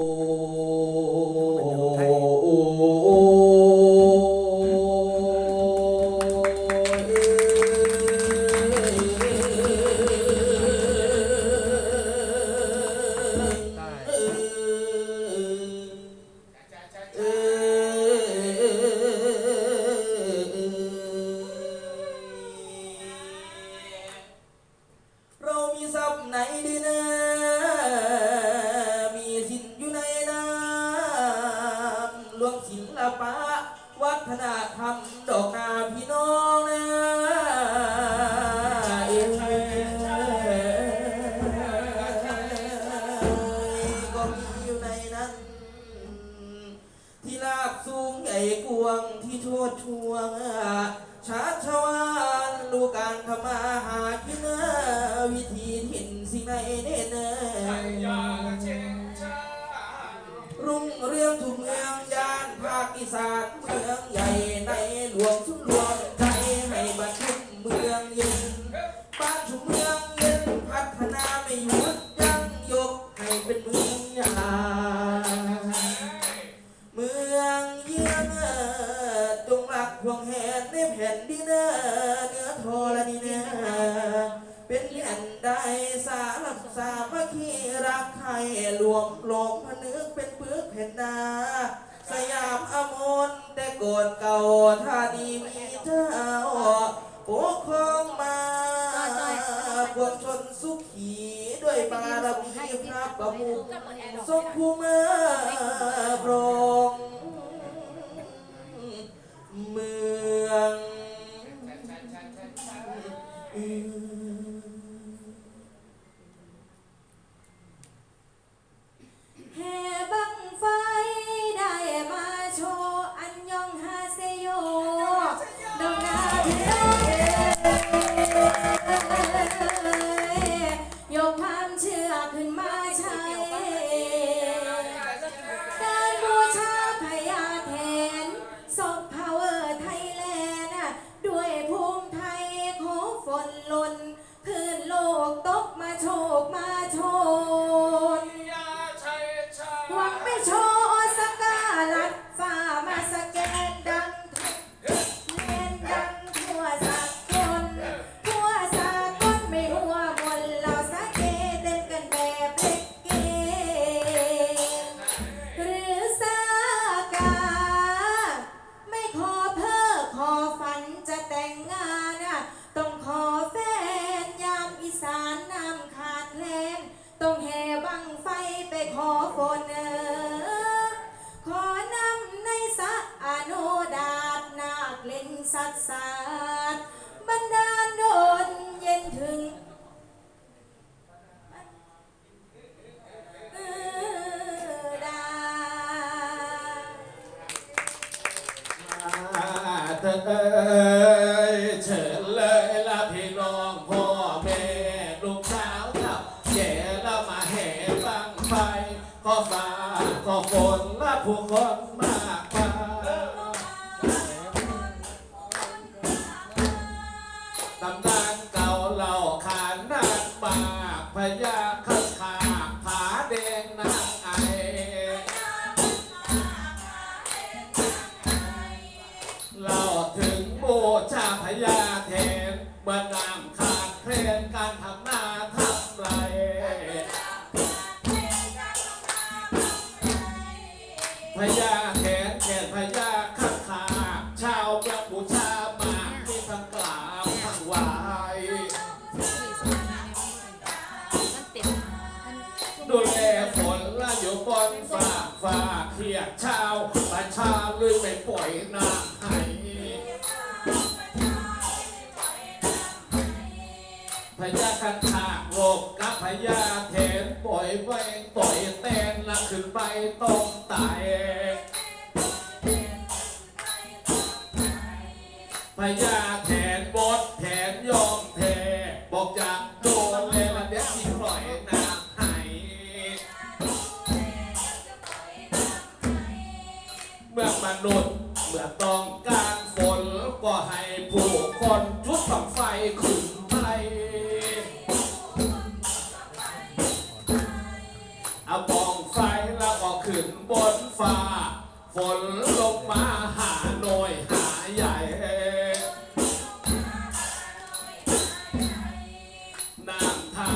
Oh. ปึกเห็นนาสยามอมนแต่โกนเก่าท่านีมีเจ้าปกครองมาปวงชนสุขีด้วยบารมีพระประมุขทรงภูมิพรองเมือง คนมากกว่าตำนานเก่าเล่าขานนานปากพญาขันหากผาแดงนางไอเล่าถึงโมชาพญา ขัางขางโลกกับพญาเถนปล่อยไว้ปล่อยแตนละขึ้นไปต้องตายพญาแถนบดแถนยอมแทบอกจะโดนเลยละเดี๋ยวอีกปล่อยน้ำไห้เมื่อมนุษย์เมื่อต้องการฝนก็ให้ผู้คนชุดฝังไฟขึ้น นลงมาหาหน่อยหาใหญ่ น้ำท่า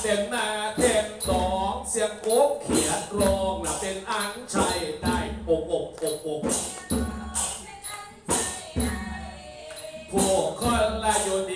เต็มหน้าเต็มหนองเสียงโอ๊กเขียดร้องน่ะเป็นอันใช่ได้อกอกอกอกพวกคนละอยู่ดี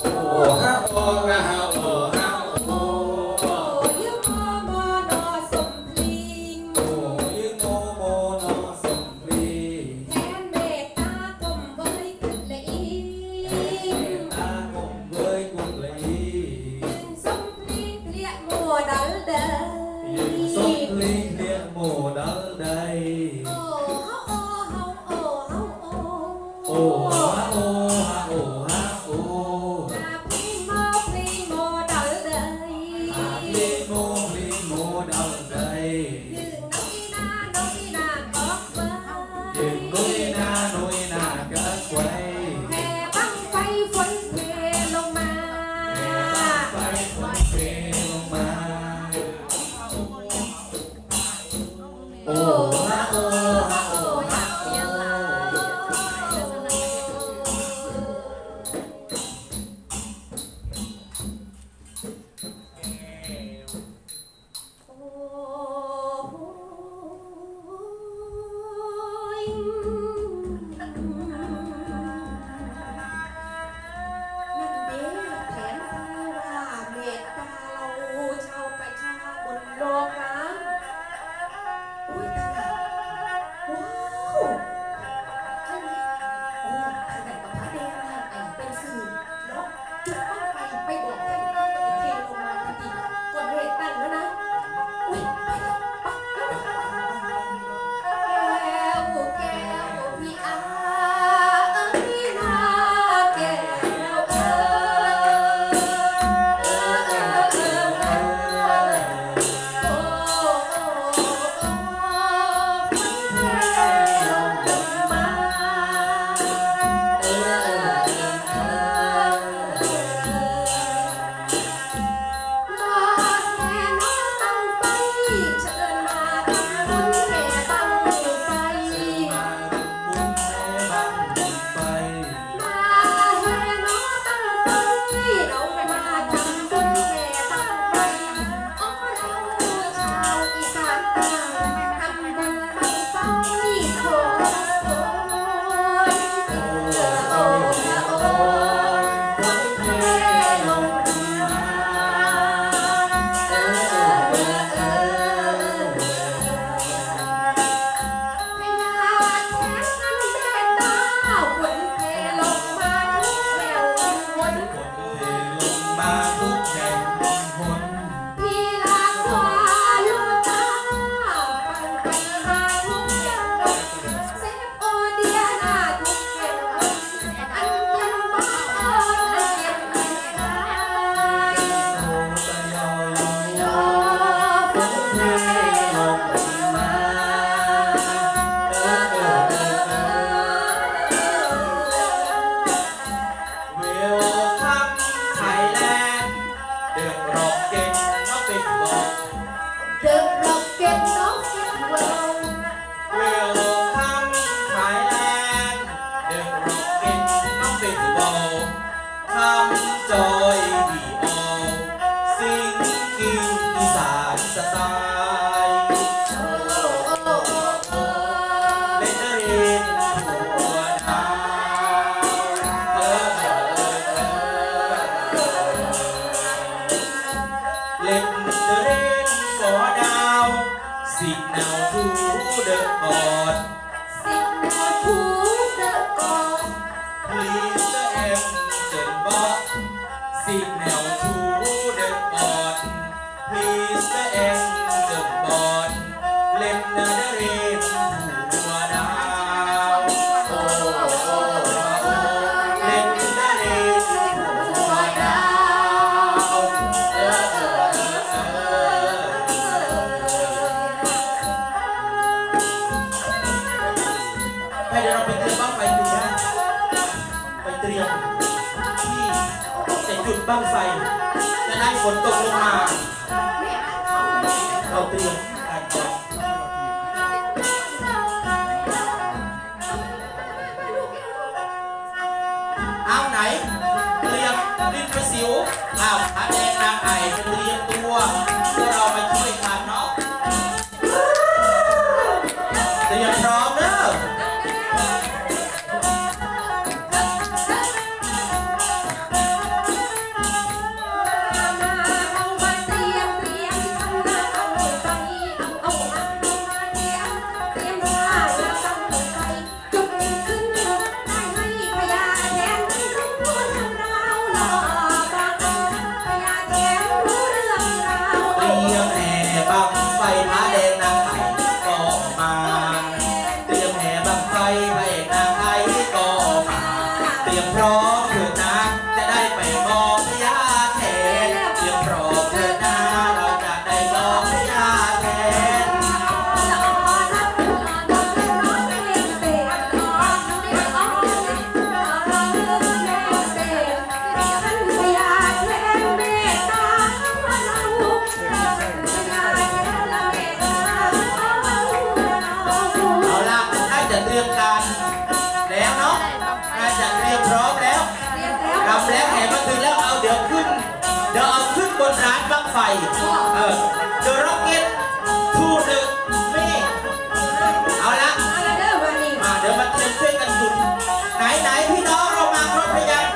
โอ้ห้โอ้ค์นะฮ สิเนาหูเด้อก่อนสิเนาหูเด้อก่อนลีเด้อเอ็มจนบอสิเนาหูเด้ก่อนลีเด้อเอ็มจนบอเล่นเด้ เตรียมที่จะจุดบ้างไฟ จะได้ฝนตกลงมา เราเตรียมนเอาไหน เตรียมดินประสิวอาวทาแดงนาไอเตรียมตัวพวเราไปช่วยกันเนาะ เตรียมพร้อม เออ The Rocket to the Moon เอาละอ่าเดี๋ยวมาเต้นยมช่วยกันหยุดไหนไหนพี่น้องเรามาครบหรือยัง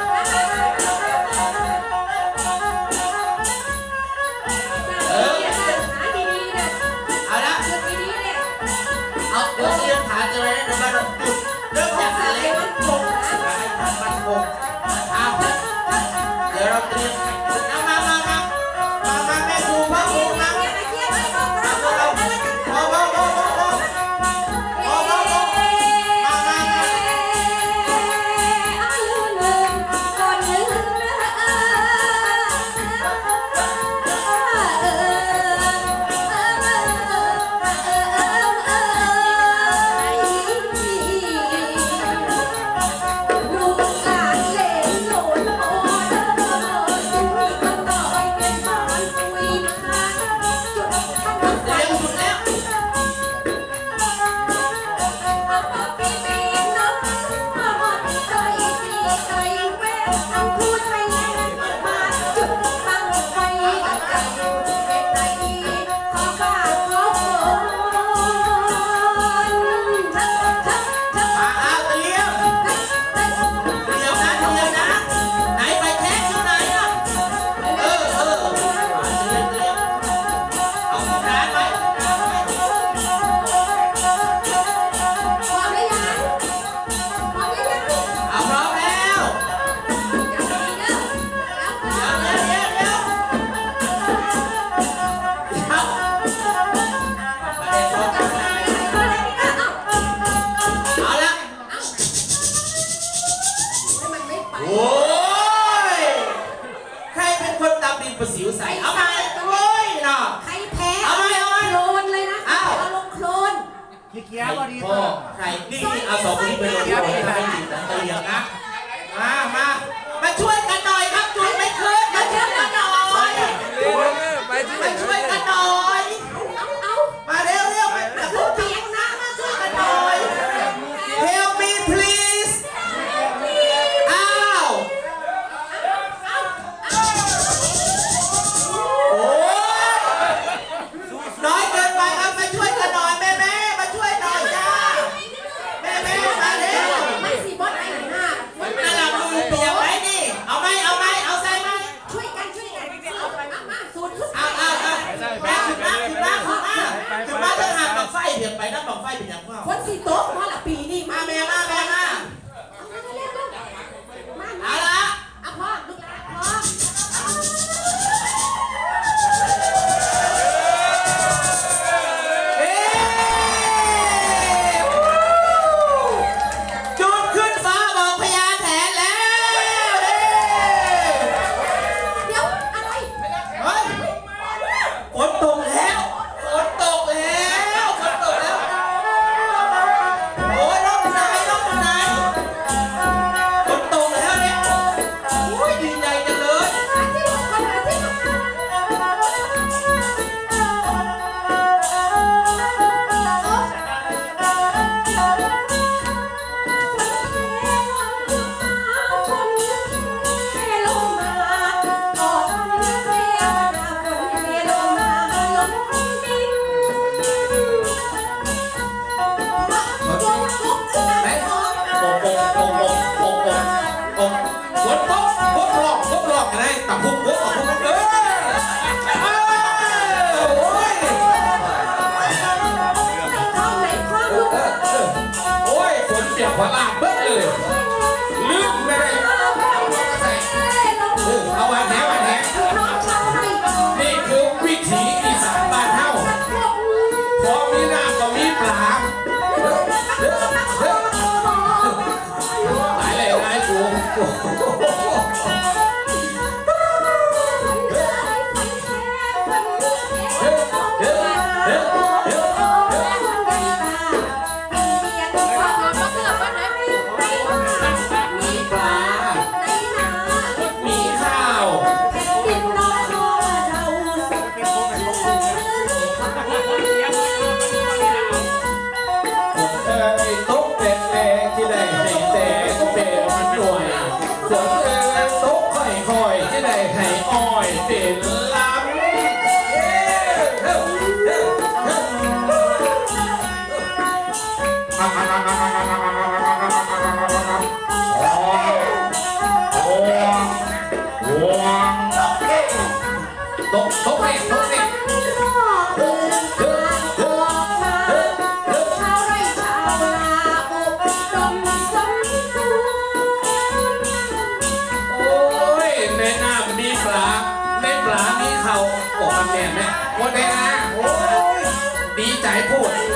เออเอาละเอาเดี๋ยวเตรียมฐานจะไว้นะเดี๋ยวมาหยุด em 捡破烂 Yeah. 不